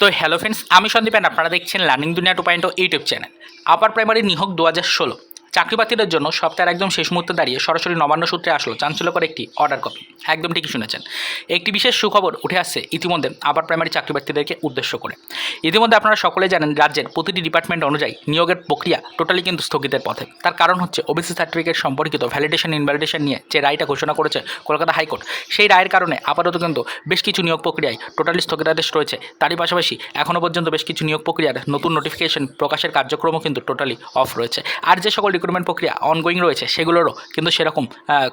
তো hello friends আমি Sandeep and আপনারা দেখছেন learning Duniya two point YouTube channel upper primary নিহক দু হাজার ষোলো চাকরি বাতিলের জন্য সপ্তাহের একদম শেষ মুহূর্তে দাঁড়িয়ে সরাসরি নবান্ন সূত্রে আসলো চাঞ্চল্যকর একটি অর্ডার কপি একদম ঠিকই শুনেছেন। একটি বিশেষ সুখবর উঠে আসছে ইতিমধ্যে আবার প্রাইমারি চাকরি প্রার্থীদেরকে উদ্দেশ্য করে। ইতিমধ্যে আপনারা সকলে জানেন রাজ্যের প্রতিটি ডিপার্টমেন্ট অনুযায়ী নিয়োগের প্রক্রিয়া টোটালি কিন্তু স্থগিতের পথে। তার কারণ হচ্ছে ওবিসি সার্টিফিকেট সম্পর্কিত ভ্যালিডেশন ইনভ্যালিডেশন নিয়ে যে রায়টা ঘোষণা করেছে কলকাতা হাইকোর্ট, সেই রায়ের কারণে আপাতত কিন্তু বেশ কিছু নিয়োগ প্রক্রিয়ায় টোটালি স্থগিতাদেশ রয়েছে। তারই পাশাপাশি এখনও পর্যন্ত বেশ কিছু নিয়োগ প্রক্রিয়ার নতুন নোটিফিকেশন প্রকাশের কার্যক্রমও কিন্তু টোটালি অফ রয়েছে। আর যে সকল রিক্রুটমেন্ট প্রক্রিয়া অনগোয়িং রয়েছে, সেগুলোরও কিন্তু সেরকম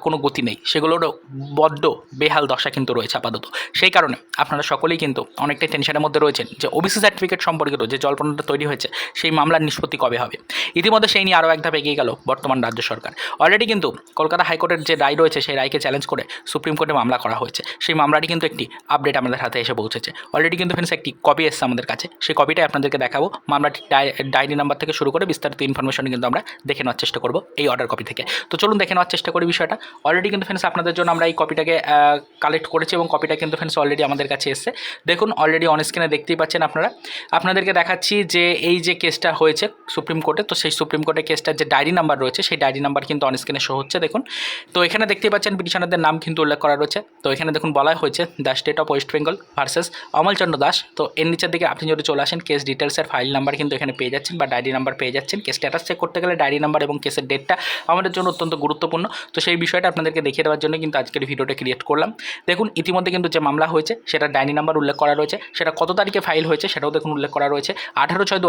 কোনো গতি নেই। সেগুলোরও বড্ড বেহাল দশা কিন্তু রয়েছে আপাতত। সেই কারণে আপনারা সকলেই কিন্তু অনেকটাই টেনশনের মধ্যে রয়েছেন যে ওবিসি সার্টিফিকেট সম্পর্কিত যে জল্পনাটা তৈরি হয়েছে, সেই মামলার নিষ্পত্তি কবে হবে? ইতিমধ্যে সেই নিয়ে আরও এক ধাপ এগিয়ে গেল বর্তমান রাজ্য সরকার। অলরেডি কিন্তু কলকাতা হাইকোর্টের যে রায় রয়েছে, সেই রায়কে চ্যালেঞ্জ করে সুপ্রিম কোর্টে মামলা করা হয়েছে। সেই মামলাটি কিন্তু একটি আপডেট আমাদের হাতে এসে পৌঁছেছে। অলরেডি কিন্তু ফ্রেন্ডস একটি কপি এসছে আমাদের কাছে। সেই কপিটাই আপনাদেরকে দেখাবো। মামলাটি ডায়েরি নাম্বার থেকে শুরু করে বিস্তারিত ইনফরমেশন কিন্তু আমরা দেখে নেওয়ার চেষ্টা করব এই অর্ডার কপি থেকে। তো চলুন দেখে নেওয়ার চেষ্টা করি বিষয়টা। অলরেডি কিন্তু ফ্রেন্ডস আপনাদের জন্য আমরা এই কপিটাকে কালেক্ট করেছি এবং কপিটা কিন্তু ফ্রেন্ডস অলরেডি আমাদের কাছে এসছে। দেখুন অলরেডি অন স্ক্রিনে দেখতেই পাচ্ছেন আপনারা। আপনাদেরকে দেখাচ্ছি যে এই যে কেসটা হয়েছে সুপ্রিম কোর্টে তো সেই সুপ্রিম কোর্টের কেসটার যে ডায়েরি নাম্বার রয়েছে, সেই ডায়েরি নাম্বার কিন্তু অন স্ক্রিনে শো হচ্ছে, দেখুন। তো এখানে দেখতেই পাচ্ছেন পিটিশনারদের নাম কিন্তু উল্লেখ করা রয়েছে। তো এখানে দেখুন বলা হয়েছে the state of West Bengal versus Amalchandra Das তো এর নিচের দিকে আপনি যদি চলে আসেন কেস ডিটেলসের ফাইল নাম্বার কিন্তু এখানে পেয়ে যাচ্ছেন বা ডায়েরি নাম্বার পেয়ে যাচ্ছেন। কেস স্ট্যাটাস চেক করতে গেলে ডায়েরি নাম্বার এবং কেসের ডেটটা আমাদের জন্য অত্যন্ত গুরুত্বপূর্ণ। তো সেই বিষয়টা আপনাদেরকে দেখিয়ে দেওয়ার জন্য কিন্তু আজকের ভিডিওটা ক্রিয়েট করলাম। দেখুন, ইতিমধ্যে কিন্তু যে মামলা হয়েছে, সেটা ডায়েরি নাম্বার উল্লেখ করা রয়েছে। সেটা কত তারিখে ফাইল হয়েছে, সেটাও দেখুন উল্লেখ করা রয়েছে। আঠারো ছয় দু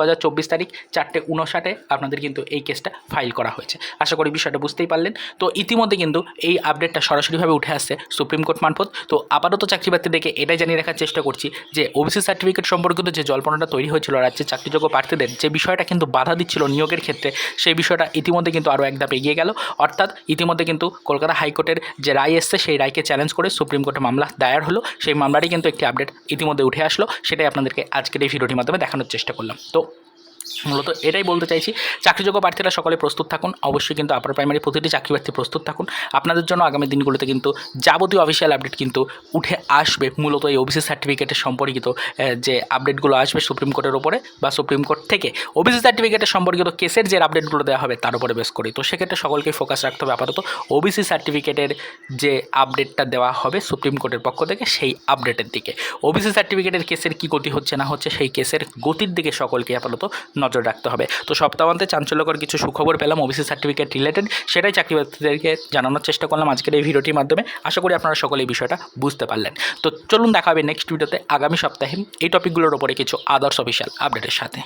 তারিখ, চারটে উনষাটে আপনাদের কিন্তু এই কেসটা ফাইল করা হয়েছে। আশা করি বিষয়টা বুঝতেই পারলেন। তো ইতিমধ্যে কিন্তু এই আপডেটটা সরাসরিভাবে উঠে আসছে সুপ্রিম কোর্ট মারফত। তো আপাতত চাকরি প্রার্থীদেরকে এটাই জানিয়ে রাখার চেষ্টা করছি যে ওবিসি সার্টিফিকেট সম্পর্কিত যে জল্পনাটা তৈরি হয়েছিল রাজ্যের চাকরিযোগ্য প্রার্থীদের, যে বিষয়টা কিন্তু বাধা দিচ্ছিল নিয়োগের ক্ষেত্রে, সেই বিষয়টা ইতিমধ্যে কিন্তু আরও এক ধাপ এগিয়ে গেল। অর্থাৎ ইতিমধ্যে কিন্তু কলকাতা হাইকোর্টের যে রায় এসছে, সেই রায়কে চ্যালেঞ্জ করে সুপ্রিম কোর্টে মামলা দায়ের হলো। সেই মামলারই কিন্তু একটি আপডেট ইতিমধ্যে উঠে আসলো। সেটাই আপনাদেরকে আজকের এই ভিডিওটির মাধ্যমে দেখানোর চেষ্টা করলাম। তো মূলত এটাই বলতে চাইছি। চাকরিযোগ্য প্রার্থীরা সকলে প্রস্তুত থাকুন। অবশ্যই কিন্তু আপার প্রাইমারি প্রতিটি চাকরি প্রার্থী প্রস্তুত থাকুন। আপনাদের জন্য আগামী দিনগুলোতে কিন্তু যাবতীয় অফিসিয়াল আপডেট কিন্তু উঠে আসবে। মূলত এই ওবিসি সার্টিফিকেটের সম্পর্কিত যে আপডেটগুলো আসবে সুপ্রিম কোর্টের ওপরে বা সুপ্রিম কোর্ট থেকে। ওবিসি সার্টিফিকেটের সম্পর্কিত কেসের যে আপডেটগুলো দেওয়া হবে তার উপরে বেশ করি। তো সেক্ষেত্রে সকলকে ফোকাস রাখতে হবে আপাতত। ওবিসি সার্টিফিকেটের যে আপডেটটা দেওয়া হবে সুপ্রিম কোর্টের পক্ষ থেকে সেই আপডেটের দিকে। ওবিসি সার্টিফিকেটের কেসের কী গতি হচ্ছে না হচ্ছে সেই কেসের গতির দিকে সকলকে আপাতত নজর রাখতে হবে। তো সপ্তাহান্তে চাঞ্চল্যকর কিছু সুখবর পেলাম ওবিসি সার্টিফিকেট রিলেটেড সেটাই চাকরি প্রার্থীদেরকে জানানোর চেষ্টা করলাম আজকের এই ভিডিওটির মাধ্যমে। আশা করি আপনারা সকলে এই বিষয়টা বুঝতে পারলেন। তো চলুন দেখা হবে নেক্সট ভিডিওতে আগামী সপ্তাহে এই টপিকগুলোর ওপরে কিছু আদার্স অফিসিয়াল আপডেটের সাথে।